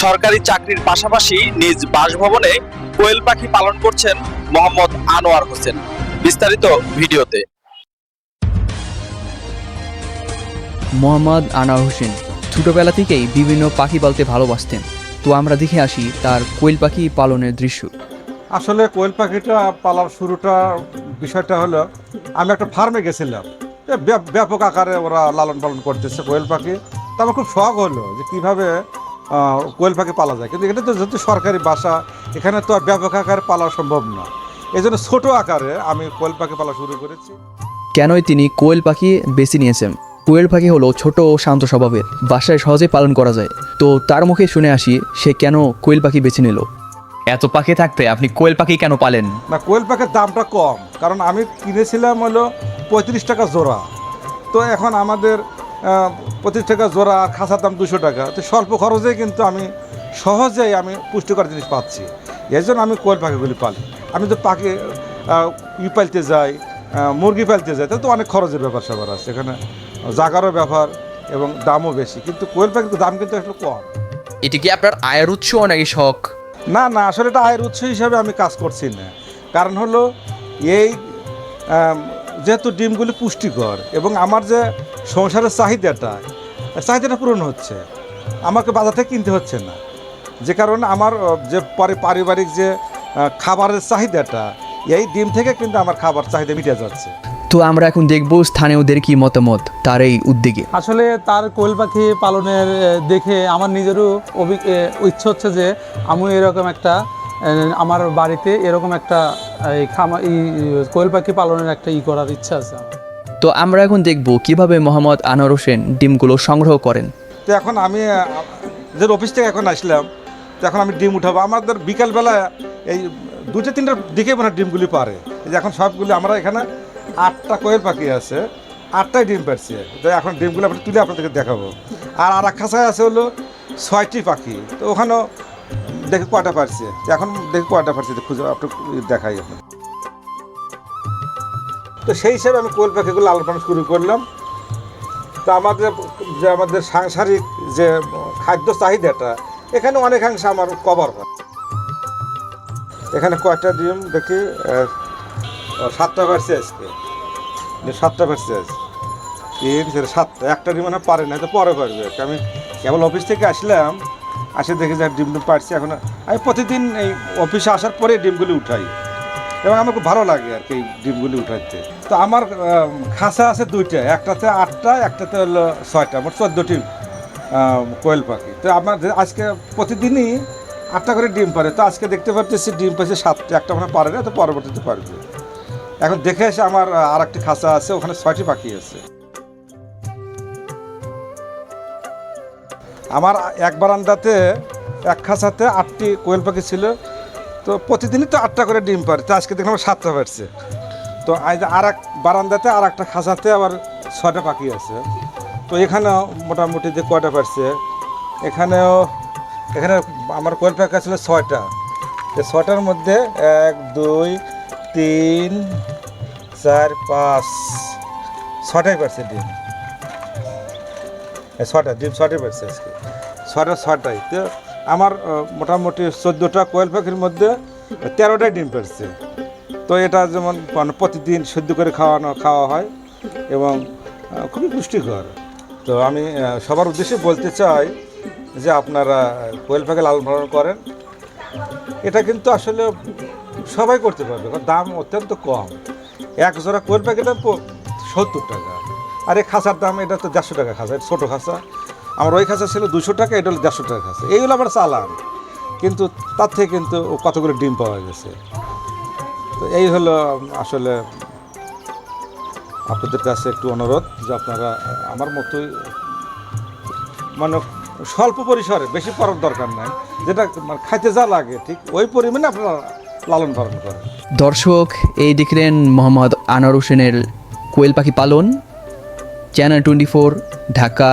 সরকারি চাকরির পাশাপাশি নিজ বাসভবনে কোয়েল পাখি পালন করছেন মোহাম্মদ আনোয়ার হোসেন। বিস্তারিত ভিডিওতে। মোহাম্মদ আনোয়ার হোসেন ছোটবেলা থেকেই বিভিন্ন পাখি পালতে ভালোবাসতেন। তো আমরা দেখে আসি তার কোয়েল পাখি পালনের দৃশ্য। আসলে কোয়েল পাখিটা পালার শুরুটা বিষয়টা হলো আমি একটা ফার্মে গেছিলাম। ব্যাপ- ব্যাপক আকারে ওরা লালন পালন করতেছে কোয়েল পাখি। তা আমার খুব শখ হলো যে কীভাবে কোয়েল পাখি পালা যায়। কিন্তু এটা তো যেহেতু সরকারি বাসা এখানে তো আর ব্যাপক আকারে পালা সম্ভব না। এই জন্য ছোটো আকারে আমি কোয়েল পাখি পালা শুরু করেছি। কেনই তিনি কোয়েল পাখি বেছে নিয়েছেন? কোয়েল পাখি হলো ছোট ও শান্ত স্বভাবের বাসায় সহজে পালন করা যায়। তো তার মুখে শুনে আসি সে কেন কোয়েল পাখি বেছে নিল? এত পাখি থাকতে আপনি কোয়েল পাখি কেন পালেন? না কোয়েল পাখির দামটা কম। কারণ আমি কিনেছিলাম হলো পঁয়ত্রিশ টাকা জোড়া। তো এখন আমাদের পঁচিশ টাকা জোড়া খাসার দাম দুশো টাকা। তো স্বল্প খরচে কিন্তু আমি সহজেই আমি পুষ্টিকর জিনিস পাচ্ছি। এই জন্য আমি কোয়েল পাখিগুলি পালি। আমি তো পাখি ই পালতে যাই মুরগি পালতে যাই তাহলে তো অনেক খরচের ব্যাপার স্যাপার আছে। এখানে জাগারও ব্যাপার এবং দামও বেশি। কিন্তু কোয়েল পাখির দাম কিন্তু একটু কম। এটি কি আপনার আয়ের উৎস নাকি শখ? না না আসলে এটা আয়ের উৎস হিসাবে আমি কাজ করছি না। কারণ হলো এই যেহেতু ডিমগুলি পুষ্টিকর এবং আমার যে সংসারের চাহিদাটা চাহিদাটা পূরণ হচ্ছে। আমাকে বাজার থেকে কিনতে হচ্ছে না। যে কারণে আমার যে পারিবারিক যে খাবারের চাহিদাটা এই ডিম থেকে কিন্তু আমার খাবার চাহিদা মিটে যাচ্ছে। তো আমরা এখন দেখব স্থানীয়দের কি মতামত তার এই উদ্যোগে। আসলে তার কোয়েল পাখি পালনের দেখে আমার নিজেরও অভি- ইচ্ছে হচ্ছে যে আমি এরকম একটা আমার বাড়িতে এরকম একটা এই খামা এই কোয়েল পাখি পালনের একটা ই করার ইচ্ছা আছে তো আমরা এখন দেখব কীভাবে মোহাম্মদ আনোয়ার হোসেন ডিমগুলো সংগ্রহ করেন। তো এখন আমি যে অফিস থেকে এখন আসলাম তো এখন আমি ডিম উঠাবো। আমাদের বিকালবেলা এই দুটো তিনটার দিকে মানে ডিমগুলি পারে। যে এখন সবগুলি আমরা এখানে আটটা কোয়েল পাখি আছে আটটাই ডিম পারছে। তো এখন ডিমগুলো আপনি তুলে আপনাদেরকে দেখাবো। আর আর এক খাঁচায় আছে হলো ছয়টি পাখি। তো ওখানেও দেখি কয়টা পারছে? এখন দেখি কয়টা পারছে খুঁজে আপনি দেখাই আপনার তো সেই হিসেবে আমি কোয়েল পাখিগুলো লালন পালন শুরু করলাম। তো আমাদের, যে আমাদের সাংসারিক যে খাদ্য চাহিদাটা, এখানে অনেকাংশে আমার কভার হয়। এখানে কয়টা ডিম দেখি সাতটা পারছে আজকে। সাতটা পারছে আজ। তিন সাতটা, একটা ডিম মানে পারে না তো পরে পারবে। আমি কেবল অফিস থেকে আসলাম আসে দেখে যে ডিম ডিম পারছি এখন। আমি প্রতিদিন এই অফিসে আসার পরে ডিমগুলি উঠাই। এবং আমার খুব ভালো লাগে আর কি ডিমগুলি উঠাইতে। তো আমার খাঁচা আছে দুইটা, একটাতে আটটা, একটাতে হলো ছয়টা, মোট চোদ্দোটি কোয়েল পাখি। তো আমার আজকে প্রতিদিনই আটটা করে ডিম পারে। তো আজকে দেখতে পাচ্ছি ডিম পাচ্ছে সাতটা, একটা মানে পারে না, তো পরবর্তীতে পারবে। এখন দেখে এসে আমার আর একটি খাঁচা আছে, ওখানে ছয়টি পাখি আছে। আমার এক বারান্দাতে, এক খাঁচাতে আটটি কোয়েল পাখি ছিল। তো প্রতিদিনই তো আটটা করে ডিম পারে আজকে দেখলাম সাতটা পারছে তো আজ আর এক বারান্দাতে আর একটা খাঁচাতে আবার ছটা পাখি আছে। তো এখানেও মোটামুটি যে কয়টা পারছে এখানেও, এখানে আমার কোয়েল পাখি ছিল ছয়টা। তো ছয়টার মধ্যে এক, দুই, তিন, চার, পাঁচ ছটাই পারছে ডিম। ছটা ডিম ছটাই পারছে আজকে। ছটা ছটাই তো আমার মোটামুটি চোদ্দোটা কোয়েল পাখির মধ্যে তেরোটাই ডিম পারছে তো এটা যেমন মানে প্রতিদিন শুদ্ধ করে খাওয়ানো, খাওয়া হয় এবং খুবই পুষ্টিকর। তো আমি সবার উদ্দেশ্যে বলতে চাই যে আপনারা কোয়েল পাখি লালন পালন করেন। এটা কিন্তু আসলে সবাই করতে পারবে দাম অত্যন্ত কম। এক জোড়া কোয়েল দাম সত্তর টাকা। আর এই খাঁচার দাম এটা তো দেড়শো টাকা খাঁচা ছোটো খাঁচা। আমার ওই খাঁচা ছিল দুশো টাকা, এটা হলো দেড়শো টাকা খাঁচা। এইগুলো আবার চালান। কিন্তু তার থেকে কিন্তু কতগুলো ডিম পাওয়া গেছে। তো এই হলো আসলে আপনাদের কাছে একটু অনুরোধ যে আপনারা আমার মতোই মানে স্বল্প পরিসরে, বেশি করার দরকার নাই। যেটা মানে খাইতে যা লাগে, ঠিক ওই পরিমাণে আপনারা লালন পালন করেন। দর্শক, এই দেখলেন মোহাম্মদ আনোয়ার হোসেনের কোয়েল পাখি পালন, চ্যানেল টোয়েন্টি ঢাকা